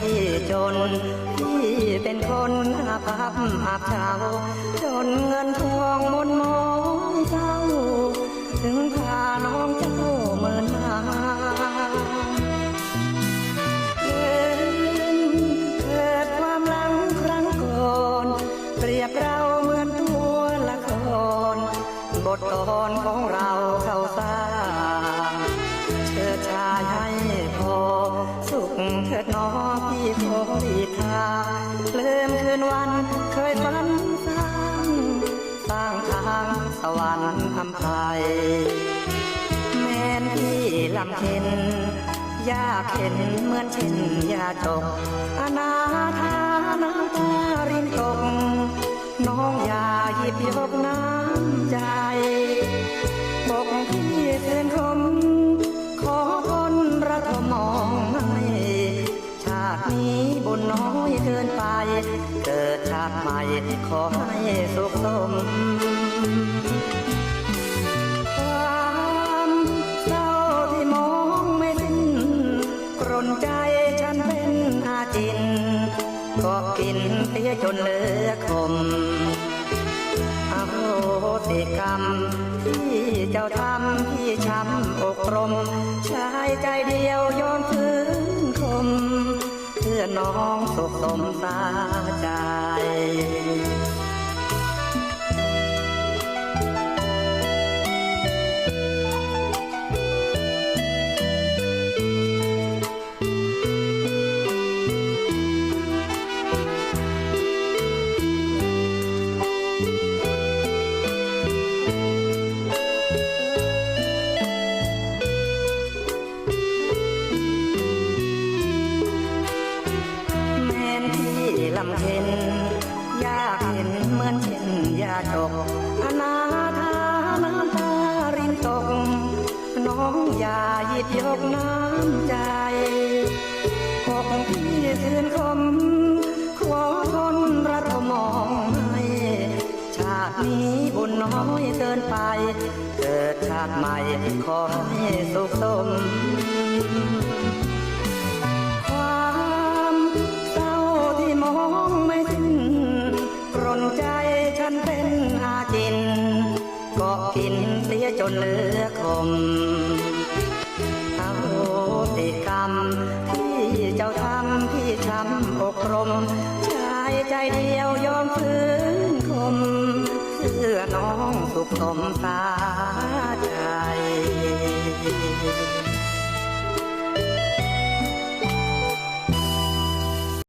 ที่จนที่เป็นคนอาภัพอาเจ้าจนเงินทองหมนมองเจ้า ถึงพาน้องเจ้าเมินมาเกิดความหลังครั้งก่อน เปรียบเราเหมือนตัวละคร บทกลอนของเราเข้าสร้างเชิดชายให้พอสุขเถิดน้อง ฝันสร้างสร้างทางสวรรค์อำไพแม่นที่ลำเค็นยากเห็นเหมือนเช่นยาจกอนาถาน้ำตารินตก น้องอยาหยิบยกน้ำใจปกที่เตือนคม นี้บุญน้อยเกินไป เกิดชาติใหม่ขอให้สุขสมความเศร้าที่มองไม่สิ้นกรนใจฉันเป็นอาจิน ก็กินเสียจนเลือคมอโหสิกรรม ที่เจ้าทำที่ช้ำอกรมชายใจเดียวย่อ น้องสุขสมสาใจำเค็น ยากเห็นเหมือนเช่นยาจกอนาถาน้ำตารินตก น้องอย่าหยิบยกน้ำใจกกพี่เทือนคม ขอทนรักมองให้ ชาตินี้บุญน้อยเกินไป เกิดชาติใหม่ขอให้สุขสม ฉันเป็นอาจินก็กินเสียจนเหลือคมเอาติกรรมที่เจ้าทำที่ช้ำอกรมชายใจเดียวยอมฟื้นคมเพื่อน้องสุขสมสาใจ